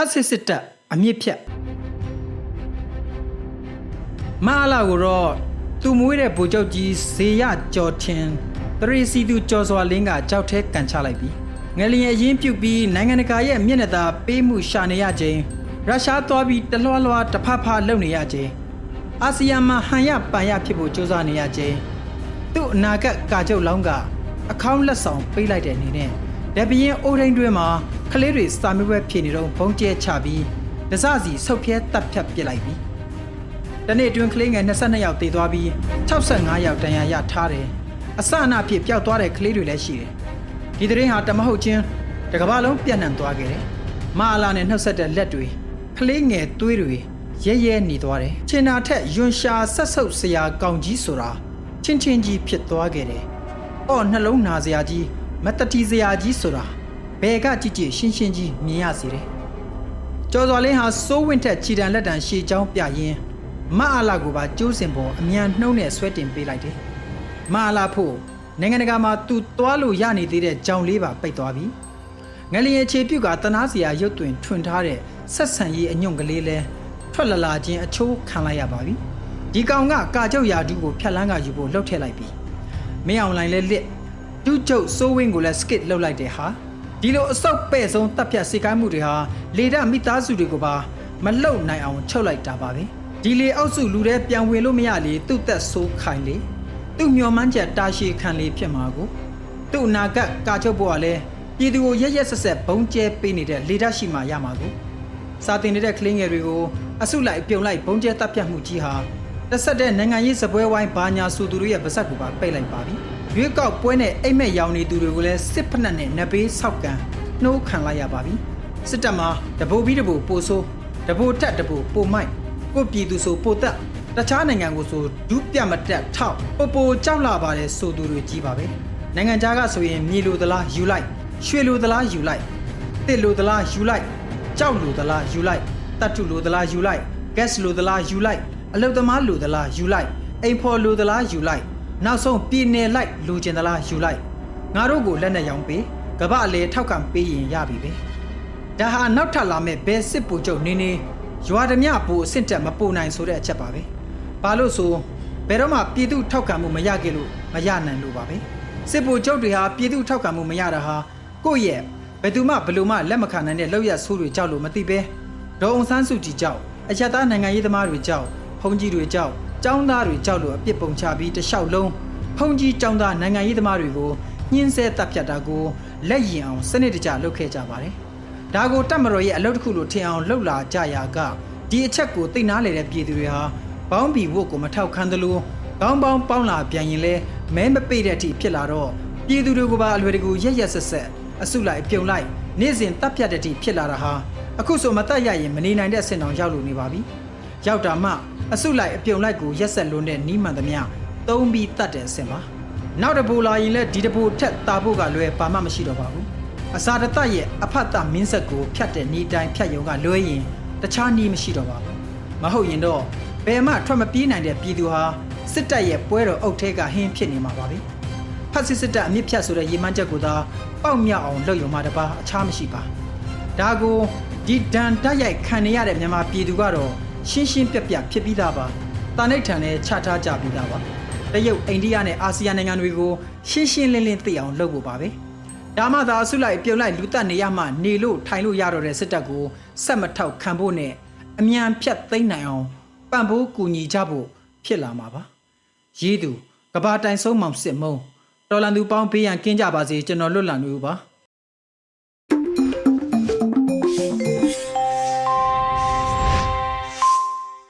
ဖတ်စစ်စစ်တပ်အမြင့်ဖြတ်မအားလာကိုတော့သူမွေးတဲ့ဗိုလ်ချုပ်ကြီးဇေယကျော်ထင်တရီစီသူကျော်စွာလင်းကကြောက်ထဲကန်ချလိုက်ပြီငလျင်အရင်ပြုတ်ပြီးနိုင်ငံတကာရဲ့မျက်နှာသာပေးမှုရှာနေရခြင်းရုရှားသွားပြီးတလွှားလွှားတဖက်ဖက်လုပ်နေရခြင်းအာဆီယံမှာဟန်ရပန်ရဖြစ်ဖို့ကြိုးစားနေရခြင်းသူ့အနာဂတ်ကာချုပ်လောင်းကအခေါင်းလက်ဆောင်ပေးလိုက်တဲ့အနေနဲ့ ဒပရင်အိုးရင်းတွင်းမှာကလေးတွေစာမေးပွဲဖြေနေတော့ဘုံကျဲချပြီးဒစစီဆုတ်ဖြဲတပ်ဖြတ်ပစ်လိုက်ပြီတနေ့အတွင်းကလေးငယ်22ယောက်တည်သွားပြီး65ယောက်တန်ရာရထားတယ်။အစအနအဖြစ်ပျောက်သွားတဲ့ကလေးတွေလည်းရှိတယ်။ဒီသတင်းဟာတမဟုတ်ချင်းတစ်ကမ္ဘာလုံးပြန့်နှံ့သွားခဲ့တယ်။မအလာနဲ့နှုတ်ဆက်တဲ့လက်တွေကလေးငယ်သွေးတွေရဲရဲหนีသွားတယ်။ချင်နာထက်ယွန်ရှာဆက်ဆုပ်စရာကောင်းကြီးဆိုတာချင်းချင်းကြီးဖြစ်သွားခဲ့တယ်။အော်နှလုံးနာစရာကြီး မတတိစရာကြီးဆိုတာဘယ်ကကြည့်ကြည့်ရှင်းရှင်းကြီးမြင်ရစေတယ်။ကျော်စွာလင်းဟာစိုးဝင့်ထက်ခြိတံလက်တံရှေချောင်းပြရင်းမအားလာကိုပါကျိုးစင်ပေါ်အမြန်နှုံးနဲ့ဆွဲတင်ပေးလိုက်တယ်။မအားလာဖို့နိုင်ငံတကာမှာသူသွားလို့ရနေသေးတဲ့ကြောင်လေးပါပိတ်သွားပြီ။ငလျင်အခြေပြုတ်ကတနာစီယာရုပ်တွင်ထွင်ထားတဲ့ဆက်ဆံရေးအညွန့်ကလေးလဲထွက်လာလာချင်းအချိုးခံလိုက်ရပါပြီ။ဒီကောင်ကကာကျုပ်ရာဒူးကိုဖြတ်လန်းကယူဖို့လှုပ်ထည့်လိုက်ပြီ။မင်းအောင်လိုင်းလဲလစ် ဒုကျုပ်စိုးဝင်းကိုလည်းစကစ်လှုပ်လိုက်တယ်ဟာ။ဒီလိုအဆုတ်ပဲ့ဆုံးတပ်ဖြတ်စေကိုင်းမှုတွေဟာလေဒမိသားစုတွေကိုပါမလှုပ်နိုင်အောင်ချုပ်လိုက်တာပါပဲဒီလေအောက်စုလူတဲ့ပြန်ဝင်လို့မရလေသူ့သက်ဆိုးခိုင်လေသူ့မျော်မှန်းချက်တာရှည်ခံလေဖြစ်မှာကိုသူ့အနာဂတ်ကာချုပ်ဘဝလည်းပြည်သူကိုရက်ရက်ဆက်ဆက်ဘုံကျဲပေးနေတဲ့လေဒရှိမှရမှာကိုစာတင်နေတဲ့ကလေးငယ်တွေကိုအစုလိုက်ပြုံလိုက်ဘုံကျဲတပ်ဖြတ်မှုကြီးဟာတစ်ဆက်တဲ့နိုင်ငံရေးစပွဲဝိုင်းဘာညာဆိုသူတို့ရဲ့ပါဇက်ကိုပါပိတ်လိုက်ပါပြီ ရွေးကောက်ပွဲနဲ့အိမ်မက်ရောင်နေသူတွေကိုလည်းစစ်ဖက်နဲ့နဘေးဆောက်ကန်နှိုးခံလိုက်ရပါပြီစစ်တပ်မှာတဘိုပြီးတဘိုပိုဆိုးတဘိုတက်တဘိုပိုမိုက်ကိုပြည်သူဆိုပိုတက်တခြားနိုင်ငံကိုဆိုဒုပြမတက်ထောက်ပိုပိုကြောက်လာပါတယ်ဆိုသူတွေကြီးပါပဲနိုင်ငံခြားကဆိုရင်မြေလိုသလားယူလိုက်ရွှေလိုသလားယူလိုက်တစ်လိုသလားယူလိုက်ကြောက်လိုသလားယူလိုက်တတ်ထုလိုသလားယူလိုက်ဂက်စ်လိုသလားယူလိုက်အလုတ်သမားလိုသလားယူလိုက်အိမ်ဖော်လိုသလားယူလိုက် နောက်ဆုံးပြည်နယ်လိုက်လိုချင်သလားယူလိုက်ငါတို့ကိုလက်နဲ့ရောင်းပေးကမ္ဘာအလေထောက်ခံပေးရင်ရပြီပဲဒါဟာနောက်ထပ်လာမဲ့ဘယ်စစ်ပူချုပ်နေနေရွာဓမြပူအဆင့်တက်မပူနိုင်ဆိုတဲ့အချက်ပါပဲ။ဘာလို့ဆိုဘယ်တော့မှပြည်သူထောက်ခံမှုမရခဲ့လို့မရနိုင်လို့ပါပဲ။စစ်ပူချုပ်တွေဟာပြည်သူထောက်ခံမှုမရတာဟာကိုယ့်ရဲ့ဘယ်သူမှဘယ်လိုမှလက်မခံနိုင်တဲ့လောက်ရဆိုးတွေကြောက်လို့မသိပဲ။ဒေါ်အောင်ဆန်းစုကြည်ကြောက်အချက်သားနိုင်ငံရေးသမားတွေကြောက်ဖုန်ကြီးတွေကြောက် ចောင်းသားတွေကြောက်လို့အပြစ်ပုံချပြီးတလျှောက်လုံးဖုန်ကြီးចောင်းသားနိုင်ငံရေးသမားတွေကိုညှင်းဆဲတပ်ဖြတ်တာကိုလက်ရင်အောင်စနစ်တကျလုပ်ခဲ့ကြပါတယ်။ဒါကိုတက်မတော်ရဲ့အလုပ်တစ်ခုလိုထင်အောင်လှုပ်လာကြရာကဒီအချက်ကိုသိနာလေတဲ့ပြည်သူတွေဟာဘောင်းဘီဝတ်ကိုမထောက်ခံသလိုဘောင်းပေါင်းပေါင်းလာပြန်ရင်လဲမဲမပိတဲ့အထိဖြစ်လာတော့ပြည်သူတွေကပါအလွယ်တကူရက်ရက်ဆက်ဆက်အစုလိုက်ပြုံလိုက်နေ့စဉ်တပ်ဖြတ်တဲ့အထိဖြစ်လာတာဟာအခုဆိုမတက်ရရင်မနေနိုင်တဲ့အဆင့်တောင်ရောက်လို့နေပါပြီ ရောက်တာမှအစုလိုက်အပြုံလိုက်ကိုရက်ဆက်လွန်းတဲ့နီးမှန်သမျှသုံးပြီးတတ်တဲ့အဆင့်ပါနောက်တစ်ဘူလာရင်လဲဒီတစ်ဘူထက်တာဖို့ကလွယ်ပါမှမရှိတော့ပါဘူးအစာတတရဲ့အဖတ်တမင်းဆက်ကိုဖြတ်တဲ့ဤတိုင်းဖြတ်ယုံကလွဲရင်တခြားနည်းမရှိတော့ပါဘူးမဟုတ်ရင်တော့ဘယ်မှထွက်မပြေးနိုင်တဲ့ပြည်သူဟာစစ်တပ်ရဲ့ပွဲတော်အုပ်ထဲကဟင်းဖြစ်နေမှာပါပဲဖတ်စစ်စစ်တပ်အမြင့်ဖြတ်ဆိုတဲ့ရေမှန်းချက်ကိုသာပေါက်မြောက်အောင်လုပ်ရုံမှတပါအခြားမရှိပါဒါကိုဒီဒဏ်တက်ရိုက်ခံနေရတဲ့မြန်မာပြည်သူကတော့ ရှင်းရှင်းပြပြဖြစ်ပြီးသားပါတာနိတ်ထန်နဲ့ချထားကြပြီးသားပါတရုတ်အိန္ဒိယနဲ့အာဆီယံနိုင်ငံတွေကိုရှင်းရှင်းလင်းလင်းသိအောင်လုပ်ဖို့ပါပဲဒါမှသာအစုလိုက်ပြုံလိုက်လူတက်နေရမှနေလို့ထိုင်လို့ရတော့တဲ့စစ်တပ်ကိုဆက်မထောက်ခံဖို့နဲ့အမြန်ဖြတ်သိမ်းနိုင်အောင်ပံ့ပိုးကူညီကြဖို့ဖြစ်လာမှာပါရေးသူကဘာတိုင်ဆုံးမောင်စစ်မုံတော်လန်သူပေါင်းဘေးရန်ကင်းကြပါစေကျွန်တော်လွတ်လပ်နေဦးပါ